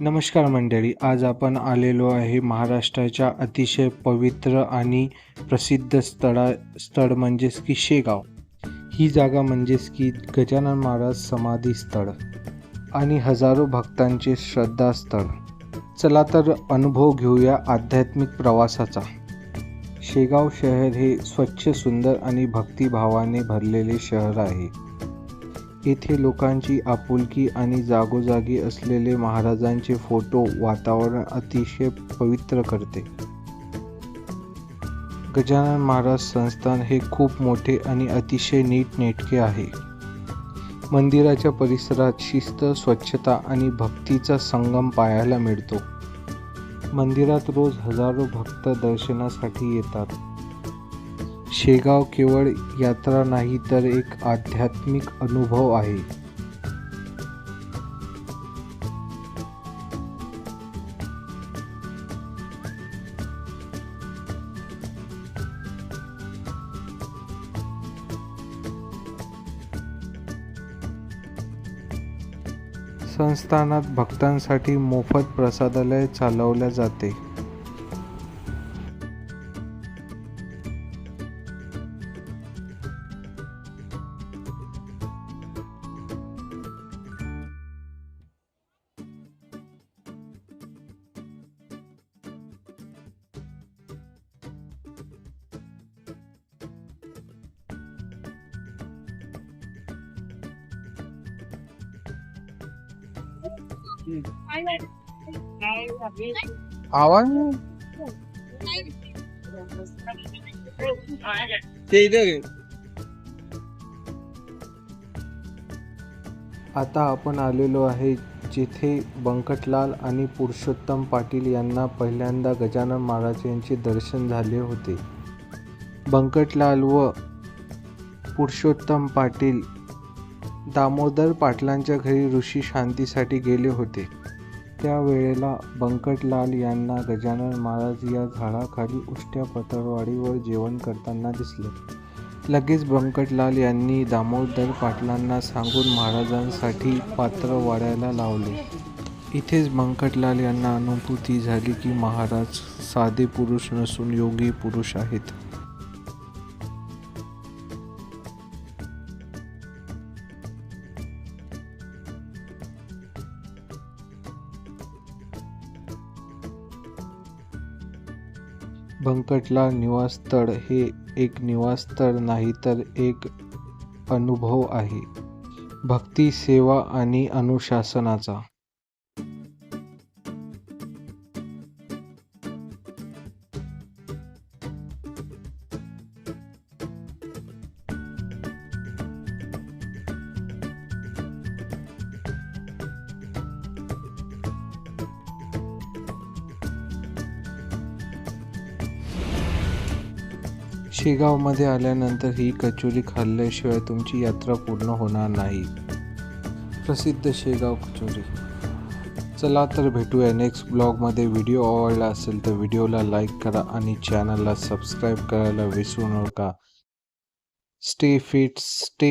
नमस्कार मंडळी आज आपण आलेलो आहे महाराष्ट्राच्या अतिशय पवित्र आणि प्रसिद्ध स्थळा स्थळ म्हणजेच की शेगाव. ही जागा म्हणजेच की गजानन महाराज समाधी स्थळ आणि हजारो भक्तांचे श्रद्धास्थळ. चला तर अनुभव घेऊया आध्यात्मिक प्रवासाचा. शेगाव शहर हे स्वच्छ सुंदर आणि भक्तिभावाने भरलेले शहर आहे. येथे लोकांची आपुलकी आणि जागोजागी असलेले महाराजांचे फोटो वातावरण अतिशय पवित्र करते. गजानन महाराज संस्थान हे खूप मोठे आणि अतिशय नीटनेटके आहे. मंदिराच्या परिसरात शिस्त स्वच्छता आणि भक्तीचा संगम पाहायला मिळतो. मंदिरात रोज हजारो भक्त दर्शनासाठी येतात. शेगाव केवळ यात्रा नाही तर एक आध्यात्मिक अनुभव आहे. संस्थानात भक्तांसाठी मोफत प्रसादालय चालवले जाते. आवाज ते इथे आता आपण आलेलो आहे जिथे बंकटलाल आणि पुरुषोत्तम पाटील यांना पहिल्यांदा गजानन महाराज यांचे दर्शन झाले होते. बंकटलाल व पुरुषोत्तम पाटील दामोदर पाटलांच्या घरी ऋषी शांतीसाठी गेले होते. त्यावेळेला बंकटलाल यांना गजानन महाराज या झाडाखाली उष्ट्या पतळवाडीवर जेवण करताना दिसले. लगेच बंकटलाल यांनी दामोदर पाटलांना सांगून महाराजांसाठी पात्र वाढायला लावले. इथेच बंकटलाल यांना अनुभूती झाली की महाराज साधे पुरुष नसून योगी पुरुष आहेत. बंकटलाल निवासस्थळ हे एक निवासस्थळ नाही तर एक अनुभव आहे. भक्ती सेवा आणि अनुशासनाचा. शेगावमध्ये आल्यानंतर ही कचोरी खाल्ल्याशिवाय तुमची यात्रा पूर्ण होणार नाही. प्रसिद्ध शेगाव कचोरी. चला तर भेटूया नेक्स्ट ब्लॉगमध्ये व्हिडिओ आवडला असेल तर व्हिडिओला लाईक करा आणि चॅनलला सबस्क्राईब करायला विसरू नका. Stay fit stay